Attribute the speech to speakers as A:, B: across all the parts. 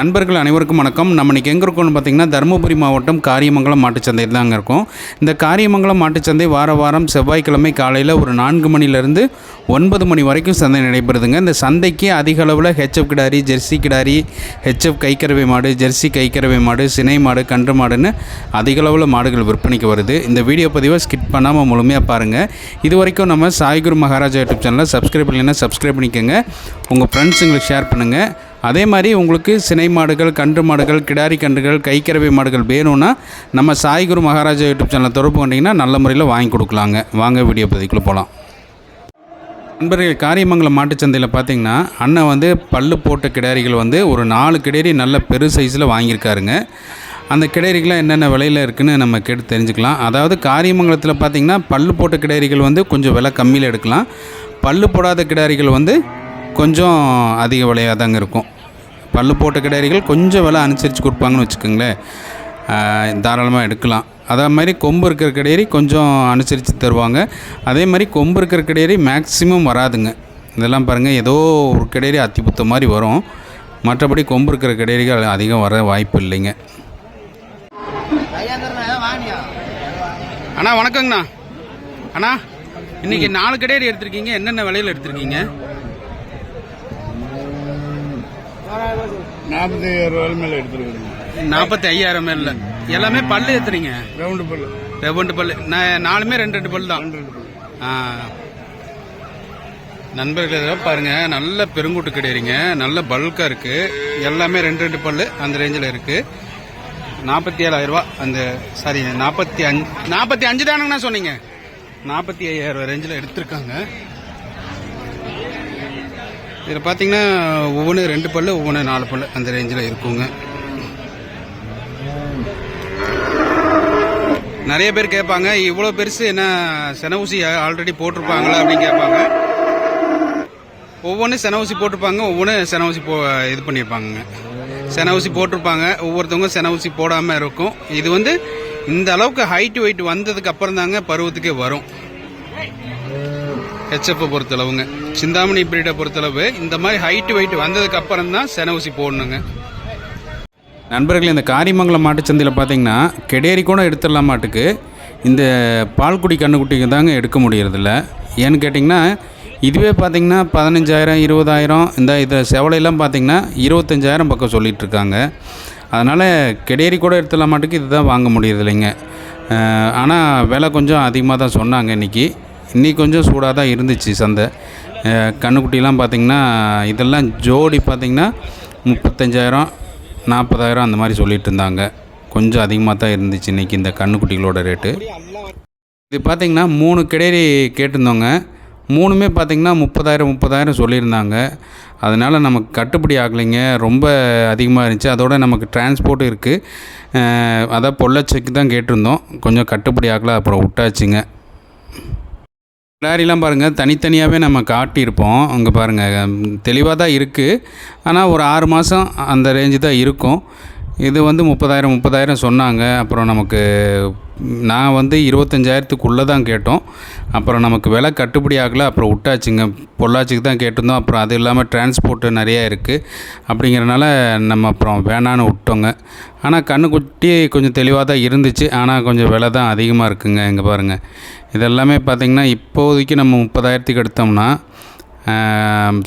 A: நண்பர்கள் அனைவருக்கும் வணக்கம். நம்ம இன்றைக்கி எங்கே இருக்கோம்னு பார்த்திங்கன்னா தருமபுரி மாவட்டம் காரியமங்கலம் மாட்டுச்சந்தையில் தாங்க இருக்கும். இந்த காரியமங்கலம் மாட்டுச்சந்தை வார வாரம் செவ்வாய்க்கிழமை காலையில் ஒரு நான்கு மணிலேருந்து ஒன்பது மணி வரைக்கும் சந்தை நடைபெறுதுங்க. இந்த சந்தைக்கு அதிக அளவில் ஹெச்எஃப் கிடாரி ஜெர்சி கிடாரி ஹெச்எஃப் கைக்கறவை மாடு ஜெர்சி கைக்கறவை மாடு சினை மாடு கன்று மாடுன்னு அதிக அளவில் மாடுகள் விற்பனைக்கு வருது. இந்த வீடியோ பதிவை ஸ்கிப் பண்ணாமல் முழுமையாக பாருங்கள் இது வரைக்கும் நம்ம சாய்குரு மகாராஜா யூடியூப் சேனலை சப்ஸ்கிரைப் பண்ணலைன்னா சப்ஸ்கிரைப் பண்ணிக்கோங்க. உங்கள் ஃப்ரெண்ட்ஸுங்களுக்கு ஷேர் பண்ணுங்கள் அதே மாதிரி உங்களுக்கு சினை மாடுகள் கன்று மாடுகள் கிடாரி கன்றுகள் கைக்கரவை மாடுகள் வேணும்னா நம்ம சாய்குரு மகாராஜா யூடியூப் சேனலை தொடர்பு கொண்டீங்கன்னா நல்ல முறையில் வாங்கி கொடுக்கலாங்க. வாங்க வீடியோ பதிக்குள்ளே போகலாம் நண்பர்கள் காரியமங்கலம் மாட்டுச்சந்தையில் பார்த்தீங்கன்னா அண்ணன் வந்து பல்லு போட்ட கிடாரிகள் வந்து ஒரு நாலு கிடேரி நல்ல பெரு சைஸில் வாங்கியிருக்காருங்க. அந்த கிடாரிகள்லாம் என்னென்ன விலையில் இருக்குதுன்னு நம்ம கேட்டு தெரிஞ்சுக்கலாம். அதாவது காரியமங்கலத்தில் பார்த்தீங்கன்னா பல்லு போட்ட கிடாரிகள் வந்து கொஞ்சம் விலை கம்மியில் எடுக்கலாம். பல்லு போடாத கிடாரிகள் வந்து கொஞ்சம் அதிக விலையாக தாங்க இருக்கும். பல்லு போட்ட கிடாரிகள் கொஞ்சம் விலை அனுசரித்து கொடுப்பாங்கன்னு வச்சுக்கோங்களேன். தாராளமாக எடுக்கலாம். அதே மாதிரி கொம்பு இருக்கிற கிடேரி கொஞ்சம் அனுசரித்து தருவாங்க. அதே மாதிரி கொம்பு இருக்கிற கிடேரி மேக்ஸிமம் வராதுங்க. இதெல்லாம் பாருங்கள் ஏதோ ஒரு கிடேரி அத்திப்புத்த மாதிரி வரும். மற்றபடி கொம்பு இருக்கிற கிடேரிகள் அதிகம் வர வாய்ப்பு இல்லைங்க. அண்ணா வணக்கங்கண்ணா. அண்ணா இன்னைக்கு நாலு கிடேரி எடுத்திருக்கீங்க. என்னென்ன விலையில் எடுத்திருக்கீங்க?
B: நாற்பத்தி ஐயாயிரம் ரூபாய் மேலே எடுத்துருக்குறேங்க
A: நாற்பத்தி ஐயாயிரம் மேல. எல்லாமே பல்லு ஏத்துறீங்க
B: ரவுண்டு பல்லு.
A: ரெண்டு பல்லு. நான் நாலுமே ரெண்டு ரெண்டு பல்லு தான். நண்பர்கள் பாருங்க. நல்ல பெருங்கூட்டு கிடையாதுங்க நல்ல பல்கா இருக்கு. எல்லாமே ரெண்டு ரெண்டு பல்லு அந்த ரேஞ்சில் இருக்கு. நாற்பத்தி ஏழாயிரம் ரூபா அந்த சாரி நாற்பத்தி அஞ்சு நாற்பத்தி அஞ்சு தானுங்கண்ணா சொன்னீங்க. நாற்பத்தி ஐயாயிரம் ரூபா ரேஞ்சில் எடுத்திருக்காங்க. இதில் பார்த்தீங்கன்னா ஒவ்வொன்று ரெண்டு பல்லு ஒவ்வொன்று நாலு பல்லு அந்த ரேஞ்சில் இருக்குங்க. நிறைய பேர் கேட்பாங்க இவ்வளோ பெருசு என்ன சென ஊசி ஆல்ரெடி போட்டிருப்பாங்களா அப்படின்னு கேட்பாங்க. ஒவ்வொன்றும் சென ஊசி போட்டிருப்பாங்க ஒவ்வொன்றும் சென ஊசி போ இது பண்ணியிருப்பாங்க செனவுசி ஊசி போட்டிருப்பாங்க ஒவ்வொருத்தவங்க செனவுசி ஊசி போடாமல் இருக்கும். இது வந்து இந்த அளவுக்கு ஹைட் வெயிட் வந்ததுக்கு அப்புறம் தாங்க பருவத்துக்கே வரும். ஹெச்எஃப் பொறுத்தளவுங்க. சிந்தாமணி பிரீடை பொறுத்தளவு இந்த மாதிரி ஹைட்டு வெயிட் வந்ததுக்கு அப்புறம் தான் சென ஊசி போடணுங்க. நண்பர்கள் இந்த காரிமங்கலம் மாட்டுச்சந்தையில் பார்த்தீங்கன்னா கெடேரி கூட எடுத்துடலாம் மாட்டுக்கு. இந்த பால்குடி கண்ணுக்குட்டிக்கு தாங்க எடுக்க முடியறதில்ல. ஏன்னு கேட்டிங்கன்னா இதுவே பார்த்தீங்கன்னா பதினஞ்சாயிரம் இருபதாயிரம் இந்த இது செவலையெல்லாம் பார்த்தீங்கன்னா இருபத்தஞ்சாயிரம் பக்கம் சொல்லிகிட்டு இருக்காங்க அதனால் கெடேரி கூட எடுத்துடலாம் மாட்டுக்கு இதுதான் வாங்க முடியறதில்லைங்க. ஆனால் விலை கொஞ்சம் அதிகமாக தான் சொன்னாங்க இன்றைக்கி இன்றைக்கி கொஞ்சம் சூடாக தான் இருந்துச்சு சந்தை. கண்ணுக்குட்டிலாம் பார்த்தீங்கன்னா இதெல்லாம் ஜோடி பார்த்திங்கன்னா முப்பத்தஞ்சாயிரம் நாற்பதாயிரம் அந்த மாதிரி சொல்லிட்டு இருந்தாங்க. கொஞ்சம் அதிகமாக தான் இருந்துச்சு இன்றைக்கி இந்த கண்ணுக்குட்டிகளோட ரேட்டு. இது பார்த்தீங்கன்னா மூணு கிடேரி கேட்டிருந்தோங்க. மூணுமே பார்த்திங்கன்னா முப்பதாயிரம் முப்பதாயிரம் சொல்லியிருந்தாங்க. அதனால் நமக்கு கட்டுப்படி ஆகலைங்க. ரொம்ப அதிகமாக இருந்துச்சு. அதோட நமக்கு டிரான்ஸ்போர்ட் இருக்குது அதான் பொள்ளச்சக்கு தான் கேட்டிருந்தோம். கொஞ்சம் கட்டுப்படி ஆகலை அப்புறம் விட்டாச்சுங்க. லாரிலாம் பாருங்கள் தனித்தனியாகவே நம்ம காட்டியிருப்போம். அங்கே பாருங்கள் தெளிவாக தான் இருக்குது ஆனால் ஒரு ஆறு மாதம் அந்த ரேஞ்சு தான் இருக்கும். இது வந்து முப்பதாயிரம் முப்பதாயிரம் சொன்னாங்க. அப்புறம் நமக்கு நான் வந்து இருபத்தஞ்சாயிரத்துக்குள்ளே தான் கேட்டோம். அப்புறம் நமக்கு விலை கட்டுப்படி ஆகலை. அப்புறம் விட்டாச்சுங்க. பொள்ளாச்சிக்கு தான் கேட்டிருந்தோம். அப்புறம் அது இல்லாமல் டிரான்ஸ்போர்ட்டு நிறையா இருக்குது அப்படிங்கிறனால நம்ம அப்புறம் வேணான்னு விட்டோங்க. ஆனால் கண்ணுக்குட்டி கொஞ்சம் தெளிவாக தான் இருந்துச்சு. ஆனால் கொஞ்சம் விலை தான் அதிகமாக இருக்குங்க. இங்கே பாருங்கள் இதெல்லாமே பார்த்திங்கன்னா இப்போதைக்கு நம்ம முப்பதாயிரத்துக்கு எடுத்தோம்னா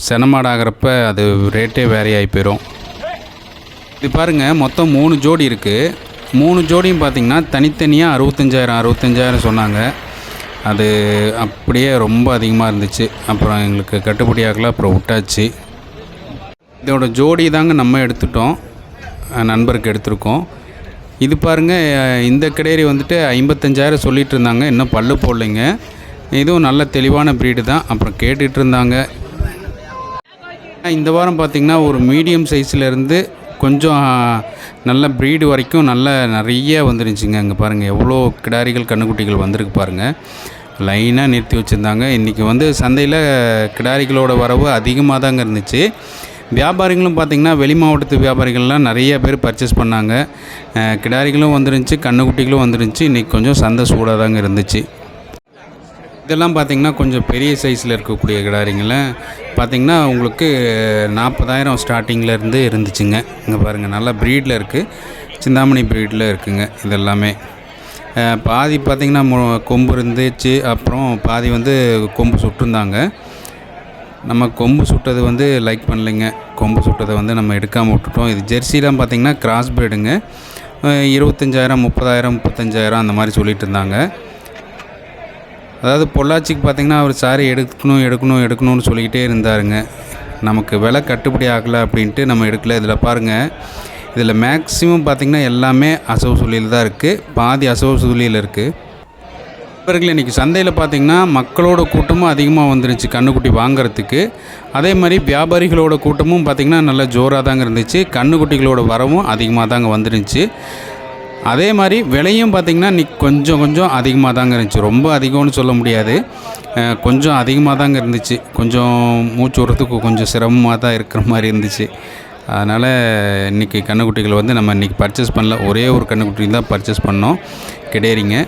A: செனமாடாகிறப்ப அது ரேட்டே வேறையாகி போயிடும் இது பாருங்கள் மொத்தம் மூணு ஜோடி இருக்குது மூணு ஜோடியும் பார்த்திங்கன்னா தனித்தனியாக அறுபத்தஞ்சாயிரம் அறுபத்தஞ்சாயிரம் சொன்னாங்க. அது அப்படியே ரொம்ப அதிகமாக இருந்துச்சு. அப்புறம் எங்களுக்கு கட்டுப்படி ஆகலை அப்புறம் விட்டாச்சு. இதோட ஜோடி தாங்க நம்ம எடுத்துட்டோம். நண்பருக்கு எடுத்திருக்கோம். இது பாருங்கள் இந்த கிடேரி வந்துட்டு ஐம்பத்தஞ்சாயிரம் சொல்லிகிட்டு இருந்தாங்க. இன்னும் பல்லு போடலைங்க. இதுவும் நல்ல தெளிவான ப்ரீடு தான். அப்புறம் கேட்டுகிட்டு இருந்தாங்க. இந்த வாரம் பார்த்திங்கன்னா ஒரு மீடியம் சைஸ்லேருந்து கொஞ்சம் நல்ல ப்ரீடு வரைக்கும் நல்ல நிறைய வந்துருந்துச்சுங்க. அங்கே பாருங்கள் எவ்வளோ கிடாரிகள் கண்ணுக்குட்டிகள் வந்திருக்கு பாருங்கள் லைனாக நிறுத்தி வச்சுருந்தாங்க. இன்றைக்கி வந்து சந்தையில் கிடாரிகளோட வரவு அதிகமாக தாங்க இருந்துச்சு. வியாபாரிகளும் பார்த்திங்கன்னா வெளி மாவட்டத்து வியாபாரிகள்லாம் நிறைய பேர் பர்ச்சேஸ் பண்ணாங்க. கிடாரிகளும் வந்துருந்துச்சு கண்ணுக்குட்டிகளும் வந்துருந்துச்சு. இன்றைக்கி கொஞ்சம் சந்தை சூடாக தாங்க இருந்துச்சு. இதெல்லாம் பார்த்திங்கன்னா கொஞ்சம் பெரிய சைஸில் இருக்கக்கூடிய கிடாரிங்களை பார்த்திங்கன்னா உங்களுக்கு நாற்பதாயிரம் ஸ்டார்டிங்கிலேருந்து இருந்துச்சுங்க. இங்கே பாருங்கள் நல்லா ப்ரீடில் இருக்குது சிந்தாமணி ப்ரீடில் இருக்குங்க இதெல்லாமே. பாதி பார்த்திங்கன்னா மு- கொம்பு இருந்துச்சு. அப்புறம் பாதி வந்து கொம்பு சுட்டிருந்தாங்க. நம்ம கொம்பு சுட்டது வந்து லைக் பண்ணலைங்க. கொம்பு சுட்டதை வந்து நம்ம எடுக்காமல் விட்டுட்டோம். இது ஜெர்சிலாம் பார்த்திங்கன்னா கிராஸ் பிரீடுங்க இருபத்தஞ்சாயிரம் முப்பதாயிரம் முப்பத்தஞ்சாயிரம் அந்த மாதிரி சொல்லிட்டு இருந்தாங்க. அதாவது பொள்ளாச்சிக்கு பார்த்தீங்கன்னா அவர் சாரி எடுக்கணும் எடுக்கணும் எடுக்கணும்னு சொல்லிக்கிட்டே இருந்தாருங்க. நமக்கு விலை கட்டுப்படி ஆகலை அப்படின்ட்டு நம்ம எடுக்கல. இதில் பாருங்கள் இதில் மேக்ஸிமம் பார்த்திங்கன்னா எல்லாமே அசவு சொல்லியில் தான் இருக்குது பாதி அசவு சொல்லியில் இருக்குது இவர்கள் இன்றைக்கி சந்தையில் பார்த்திங்கன்னா மக்களோட கூட்டமும் அதிகமாக வந்துருச்சு கண்ணுக்குட்டி வாங்குறதுக்கு. அதே மாதிரி வியாபாரிகளோட கூட்டமும் பார்த்திங்கன்னா நல்லா ஜோராக தாங்க இருந்துச்சு. கண்ணுக்குட்டிகளோட வரவும் அதிகமாக தாங்க வந்துருந்துச்சு அதே மாதிரி விலையும் பார்த்திங்கன்னா இன்னைக்கு கொஞ்சம் கொஞ்சம் அதிகமாக தாங்க இருந்துச்சு. ரொம்ப அதிகம்னு சொல்ல முடியாது. கொஞ்சம் அதிகமாக தாங்க இருந்துச்சு. கொஞ்சம் மூச்சு விடுறதுக்கு கொஞ்சம் சிரமமாக தான் இருக்கிற மாதிரி இருந்துச்சு. அதனால் இன்றைக்கி கண்ணுக்குட்டிகள் வந்து நம்ம இன்றைக்கி பர்ச்சேஸ் பண்ணல. ஒரே ஒரு கண்ணுக்குட்டி தான் பர்ச்சேஸ் பண்ணோம். கிடையாதுங்க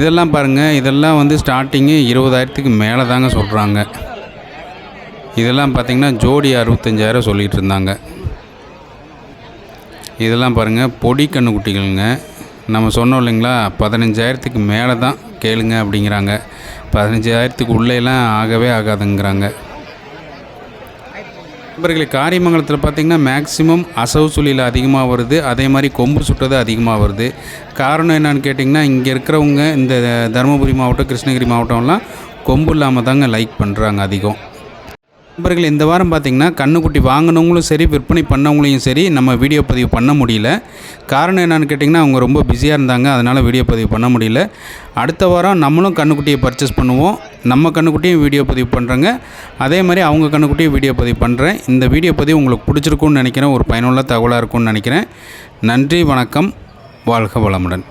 A: இதெல்லாம் பாருங்கள் இதெல்லாம் வந்து ஸ்டார்டிங்கு இருபதாயிரத்துக்கு மேலே தாங்க சொல்கிறாங்க இதெல்லாம் பார்த்திங்கன்னா ஜோடி அறுபத்தஞ்சாயிரம் சொல்லிகிட்டு இருந்தாங்க. இதெல்லாம் பாருங்கள் பொடி கண்ணுக்குட்டிகளுங்க நம்ம சொன்னோம் இல்லைங்களா பதினஞ்சாயிரத்துக்கு மேலே தான் கேளுங்க அப்படிங்கிறாங்க. பதினஞ்சாயிரத்துக்கு உள்ளேலாம் ஆகவே ஆகாதுங்கிறாங்க. நண்பர்களே காரியமங்கலத்தில் பார்த்திங்கன்னா மேக்ஸிமம் அசவு சுழியில் அதிகமாக வருது அதே மாதிரி கொம்பு சுட்டது அதிகமாக வருது. காரணம் என்னன்னு கேட்டிங்கன்னா இங்கே இருக்கிறவங்க இந்த தருமபுரி மாவட்டம் கிருஷ்ணகிரி மாவட்டம்லாம் கொம்பு இல்லாமல் தாங்க லைக் பண்ணுறாங்க அதிகம். நண்பர்கள் இந்த வாரம் பார்த்திங்கன்னா கண்ணுக்குட்டி வாங்கினவங்களும் சரி விற்பனை பண்ணவங்களையும் சரி நம்ம வீடியோ பதிவு பண்ண முடியல. காரணம் என்னென்னு கேட்டிங்கன்னா அவங்க ரொம்ப பிஸியாக இருந்தாங்க அதனால் வீடியோ பதிவு பண்ண முடியல. அடுத்த வாரம் நம்மளும் கண்ணுக்குட்டியை பர்ச்சேஸ் பண்ணுவோம். நம்ம கண்ணுக்குட்டியும் வீடியோ பதிவு பண்ணுறேங்க அதே மாதிரி அவங்க கண்ணுக்குட்டியும் வீடியோ பதிவு பண்ணுறேன் இந்த வீடியோ பதிவு உங்களுக்கு பிடிச்சிருக்குன்னு நினைக்கிறேன். ஒரு பயனுள்ள தகவலாக இருக்கும்னு நினைக்கிறேன். நன்றி வணக்கம். வாழ்க வளமுடன்.